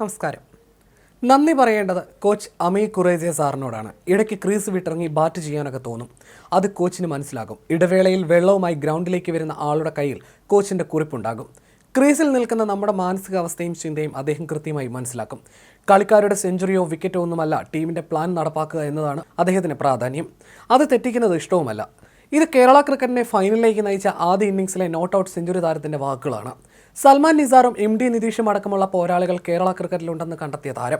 നമസ്കാരം. നന്ദി പറയേണ്ടത് കോച്ച് അമി കുറേജെ സാറിനോടാണ്. ഇടയ്ക്ക് ക്രീസ് വിട്ടിറങ്ങി ബാറ്റ് ചെയ്യാനൊക്കെ തോന്നും. അത് കോച്ചിന് മനസ്സിലാകും. ഇടവേളയിൽ വെള്ളവുമായി ഗ്രൗണ്ടിലേക്ക് വരുന്ന ആളുടെ കയ്യിൽ കോച്ചിന്റെ കുറിപ്പുണ്ടാകും. ക്രീസിൽ നിൽക്കുന്ന നമ്മുടെ മാനസികാവസ്ഥയും ചിന്തയും അദ്ദേഹം കൃത്യമായി മനസ്സിലാക്കും. കളിക്കാരുടെ സെഞ്ചുറിയോ വിക്കറ്റോ ഒന്നുമല്ല ടീമിന്റെ പ്ലാൻ നടപ്പാക്കുക എന്നതാണ് അദ്ദേഹത്തിന് പ്രാധാന്യം. അത് തെറ്റിക്കുന്നത് ഇഷ്ടവുമല്ല. ഇത് കേരള ക്രിക്കറ്റിനെ ഫൈനലിലേക്ക് നയിച്ച ആദ്യ ഇന്നിംഗ്സിലെ നോട്ട് ഔട്ട് സെഞ്ചുറി താരത്തിന്റെ വാക്കുകളാണ്. സൽമാൻ നിസാറും എം ഡി നിതീഷും അടക്കമുള്ള പോരാളികൾ കേരള ക്രിക്കറ്റിലുണ്ടെന്ന് കണ്ടെത്തിയ താരം.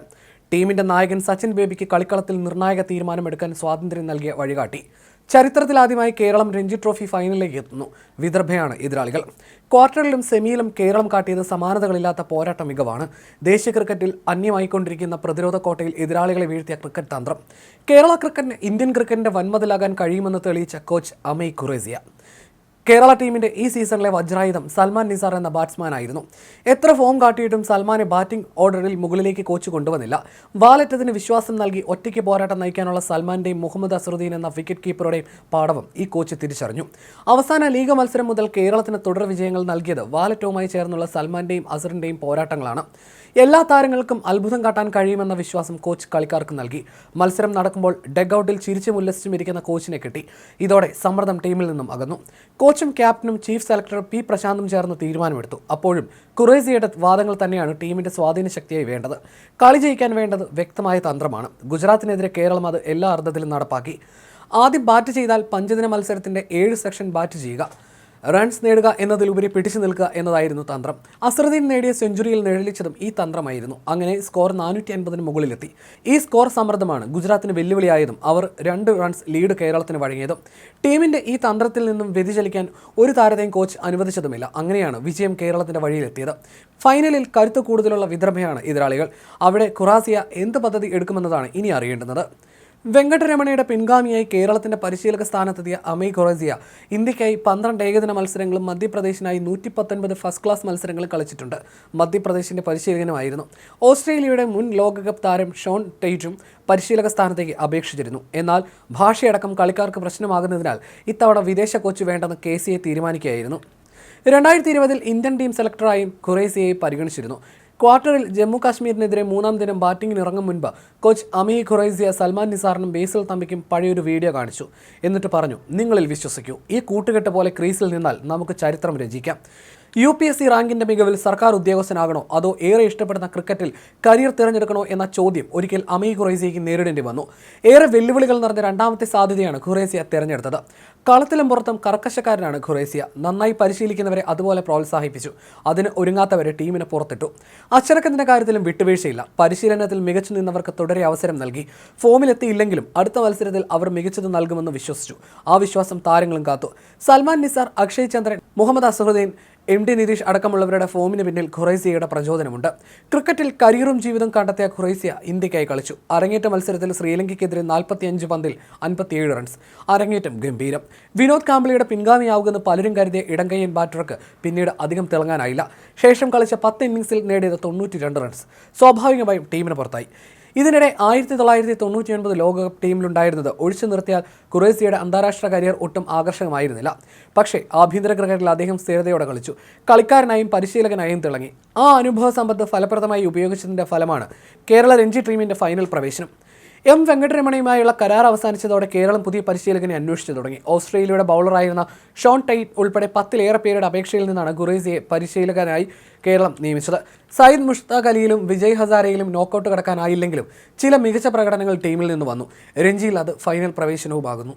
ടീമിന്റെ നായകൻ സച്ചിൻ ബേബിക്ക് കളിക്കളത്തിൽ നിർണായക തീരുമാനമെടുക്കാൻ സ്വാതന്ത്ര്യം നൽകിയ വഴികാട്ടി. ചരിത്രത്തിലാദ്യമായി കേരളം രഞ്ജി ട്രോഫി ഫൈനലിലേക്ക് എത്തുന്നു. വിദർഭയാണ് എതിരാളികൾ. ക്വാർട്ടറിലും സെമിയിലും കേരളം കാട്ടിയത് സമാനതകളില്ലാത്ത പോരാട്ട മികവാണ്. ദേശീയ ക്രിക്കറ്റിൽ അന്യമായിക്കൊണ്ടിരിക്കുന്ന പ്രതിരോധ കോട്ടയിൽ എതിരാളികളെ വീഴ്ത്തിയ ക്രിക്കറ്റ് തന്ത്രം. കേരള ക്രിക്കറ്റിന് ഇന്ത്യൻ ക്രിക്കറ്റിന്റെ വൻമതിലാകാൻ കഴിയുമെന്ന് തെളിയിച്ച കോച്ച് അമയ് ഖുറേസിയ. കേരള ടീമിന്റെ ഈ സീസണിലെ വജ്രായുധം സൽമാൻ നിസാർ എന്ന ബാറ്റ്സ്മാനായിരുന്നു എത്ര ഫോം കാട്ടിയിട്ടും സൽമാനെ ബാറ്റിംഗ് ഓർഡറിൽ മുകളിലേക്ക് കോച്ച് കൊണ്ടുവന്നില്ല. വാലറ്റത്തിന് വിശ്വാസം നൽകി ഒറ്റയ്ക്ക് പോരാട്ടം നയിക്കാനുള്ള സൽമാന്റെയും മുഹമ്മദ് അസറുദ്ദീൻ എന്ന വിക്കറ്റ് കീപ്പറുടെയും പാടവം ഈ കോച്ച് തിരിച്ചറിഞ്ഞു. അവസാന ലീഗ് മത്സരം മുതൽ കേരളത്തിന് തുടർ വിജയങ്ങൾ നൽകിയത് വാലറ്റവുമായി ചേർന്നുള്ള സൽമാന്റെയും അസറിന്റെയും പോരാട്ടങ്ങളാണ്. എല്ലാ താരങ്ങൾക്കും അത്ഭുതം കാട്ടാൻ കഴിയുമെന്ന വിശ്വാസം കോച്ച് കളിക്കാർക്ക് നൽകി. മത്സരം നടക്കുമ്പോൾ ഡെഗ് ഔട്ടിൽ ചിരിച്ചും ഉല്ലസിച്ചും ഇരിക്കുന്ന കോച്ചിനെ കിട്ടി. ഇതോടെ സമ്മർദ്ദം ടീമിൽ നിന്നും അകന്നു. കോച്ചും ക്യാപ്റ്റനും ചീഫ് സെലക്ടറും പി പ്രശാന്തും ചേർന്ന് തീരുമാനമെടുത്തു. അപ്പോഴും കുറേസിയുടെ വാദങ്ങൾ തന്നെയാണ് ടീമിന്റെ സ്വാധീന ശക്തിയായി വേണ്ടത്. കളി ജയിക്കാൻ വേണ്ടത് വ്യക്തമായ തന്ത്രമാണ്. ഗുജറാത്തിനെതിരെ കേരളം അത് എല്ലാ അർത്ഥത്തിലും നടപ്പാക്കി. ആദ്യം ബാറ്റ് ചെയ്താൽ പഞ്ചദിന മത്സരത്തിന്റെ ഏഴ് സെക്ഷൻ ബാറ്റ് ചെയ്യുക. റൺസ് നേടുക എന്നതിലുപരി പിടിച്ചു നിൽക്കുക എന്നതായിരുന്നു തന്ത്രം. അസറുദ്ദീൻ നേടിയ സെഞ്ചുറിയിൽ നിഴലിച്ചതും ഈ തന്ത്രമായിരുന്നു. അങ്ങനെ സ്കോർ നാനൂറ്റി അൻപതിന് മുകളിലെത്തി. ഈ സ്കോർ സമ്മർദ്ദമാണ് ഗുജറാത്തിന് വെല്ലുവിളിയായതും അവർ രണ്ട് റൺസ് ലീഡ് കേരളത്തിന് വഴങ്ങിയതും. ടീമിന്റെ ഈ തന്ത്രത്തിൽ നിന്നും വ്യതിചലിക്കാൻ ഒരു താരത്തെയും കോച്ച് അനുവദിച്ചതുമില്ല. അങ്ങനെയാണ് വിജയം കേരളത്തിന്റെ വഴിയിലെത്തിയത്. ഫൈനലിൽ കരുത്ത് കൂടുതലുള്ള വിദർഭയാണ് എതിരാളികൾ. അവിടെ ഖുറാസിയ എന്ത് പദ്ധതി എടുക്കുമെന്നതാണ് ഇനി അറിയേണ്ടുന്നത്. വെങ്കട്ടരമണയുടെ പിൻഗാമിയായി കേരളത്തിന്റെ പരിശീലക സ്ഥാനത്തെത്തിയ അമി ഖൊറേസിയ ഇന്ത്യക്കായി പന്ത്രണ്ട് ഏകദിന മത്സരങ്ങളും മധ്യപ്രദേശിനായി നൂറ്റി പത്തൊൻപത് ഫസ്റ്റ് ക്ലാസ് മത്സരങ്ങളും കളിച്ചിട്ടുണ്ട്. മധ്യപ്രദേശിന്റെ പരിശീലകനുമായിരുന്നു. ഓസ്ട്രേലിയയുടെ മുൻ ലോകകപ്പ് താരം ഷോൺ ടെയ്റ്റും പരിശീലക സ്ഥാനത്തേക്ക് അപേക്ഷിച്ചിരുന്നു. എന്നാൽ ഭാഷയടക്കം കളിക്കാർക്ക് പ്രശ്നമാകുന്നതിനാൽ ഇത്തവണ വിദേശ കോച്ച് വേണ്ടെന്ന് കെ സി എ തീരുമാനിക്കുകയായിരുന്നു. രണ്ടായിരത്തി ഇരുപതിൽ ഇന്ത്യൻ ടീം സെലക്ടറായും ഖുറേസിയെ പരിഗണിച്ചിരുന്നു. ക്വാർട്ടറിൽ ജമ്മു കാശ്മീരിനെതിരെ മൂന്നാം ദിനം ബാറ്റിംഗിന് ഇറങ്ങും മുൻപ് കോച്ച് അമി ഖുറൈസിയ സൽമാൻ നിസാറിനും ബേസിൽ തമ്പിക്കും പഴയൊരു വീഡിയോ കാണിച്ചു. എന്നിട്ട് പറഞ്ഞു നിങ്ങളിൽ വിശ്വസിക്കൂ. ഈ കൂട്ടുകെട്ട് പോലെ ക്രീസിൽ നിന്നാൽ നമുക്ക് ചരിത്രം രചിക്കാം. യു പി എസ് സി റാങ്കിന്റെ മികവിൽ സർക്കാർ ഉദ്യോഗസ്ഥനാകണോ? അതോ ഏറെ ഇഷ്ടപ്പെടുന്ന ക്രിക്കറ്റിൽ കരിയർ തിരഞ്ഞെടുക്കണോ എന്ന ചോദ്യം ഒരിക്കൽ അമീ ഖുറൈസിക്ക് നേരിടേണ്ടി വന്നു. ഏറെ വെല്ലുവിളികൾ നിറഞ്ഞ രണ്ടാമത്തെ സാധ്യതയാണ് ഖുറേസിയ തിരഞ്ഞെടുത്തത്. കളത്തിലും പുറത്തും കർക്കശക്കാരനാണ് ഖുറേസിയ. നന്നായി പരിശീലിക്കുന്നവരെ അതുപോലെ പ്രോത്സാഹിപ്പിച്ചു. അതിന് ഒരുങ്ങാത്തവരെ ടീമിന് പുറത്തിട്ടു. അച്ചടക്കത്തിന്റെ കാര്യത്തിലും വിട്ടുവീഴ്ചയില്ല. പരിശീലനത്തിൽ മികച്ചു നിന്നവർക്ക് തുടരെ അവസരം നൽകി. ഫോമിലെത്തിയില്ലെങ്കിലും അടുത്ത മത്സരത്തിൽ അവർ മികച്ചത് നൽകുമെന്ന് വിശ്വസിച്ചു. ആ വിശ്വാസം താരങ്ങളും കാത്തു. സൽമാൻ നിസാർ അക്ഷയ് ചന്ദ്രൻ മുഹമ്മദ് അസറുദ്ദീൻ എം ഡി നിതീഷ് അടക്കമുള്ളവരുടെ ഫോമിന് പിന്നിൽ ഖുറൈസിയയുടെ പ്രചോദനമുണ്ട്. ക്രിക്കറ്റിൽ കരിയറും ജീവിതം കണ്ടെത്തിയ ഖുറൈസിയ ഇന്ത്യക്കായി കളിച്ചു. അരങ്ങേറ്റ മത്സരത്തിൽ ശ്രീലങ്കയ്ക്കെതിരെ നാൽപ്പത്തിയഞ്ച് പന്തിൽ അൻപത്തിയേഴ് റൺസ് അരങ്ങേറ്റം ഗംഭീരം. വിനോദ് കാംബ്ലിയുടെ പിൻഗാമിയാവുമെന്ന് പലരും കരുതിയ ഇടങ്കയ്യൻ ബാറ്റർക്ക് പിന്നീട് അധികം തിളങ്ങാനായില്ല. ശേഷം കളിച്ച പത്ത് ഇന്നിംഗ്സിൽ നേടിയത് തൊണ്ണൂറ്റി റൺസ് സ്വാഭാവികമായും ടീമിന് പുറത്തായി. ഇതിനിടെ ആയിരത്തി തൊള്ളായിരത്തി തൊണ്ണൂറ്റി ഒൻപത് ലോകകപ്പ് ടീമിലുണ്ടായിരുന്നത് ഒഴിച്ചു നിർത്തിയാൽ കുറേസിയുടെ അന്താരാഷ്ട്ര കരിയർ ഒട്ടും ആകർഷകമായിരുന്നില്ല. പക്ഷേ ആഭ്യന്തര ക്രിക്കറ്റിൽ അദ്ദേഹം സ്ഥിരതയോടെ കളിച്ചു. കളിക്കാരനായും പരിശീലകനായും തിളങ്ങി. ആ അനുഭവ സമ്പത്ത് ഫലപ്രദമായി ഉപയോഗിച്ചതിന്റെ ഫലമാണ് കേരള രഞ്ജി ടീമിന്റെ ഫൈനൽ പ്രവേശനം. എം വെങ്കടരമണയുമായുള്ള കരാർ അവസാനിച്ചതോടെ കേരളം പുതിയ പരിശീലകനെ അന്വേഷിച്ചു തുടങ്ങി. ഓസ്ട്രേലിയയുടെ ബൗളറായിരുന്ന ഷോൺ ടൈറ്റ് ഉൾപ്പെടെ പത്തിലേറെ പേരുടെ അപേക്ഷയിൽ നിന്നാണ് ഗുറേസിയെ പരിശീലകനായി കേരളം നിയമിച്ചത്. സയ്യിദ് മുഷ്താഖ് അലിയിലും വിജയ് ഹസാരയിലും നോക്കൌട്ട് കടക്കാനായില്ലെങ്കിലും ചില മികച്ച പ്രകടനങ്ങൾ ടീമിൽ നിന്ന് വന്നു. രഞ്ജിയിൽ അത് ഫൈനൽ പ്രവേശനവുമാകുന്നു.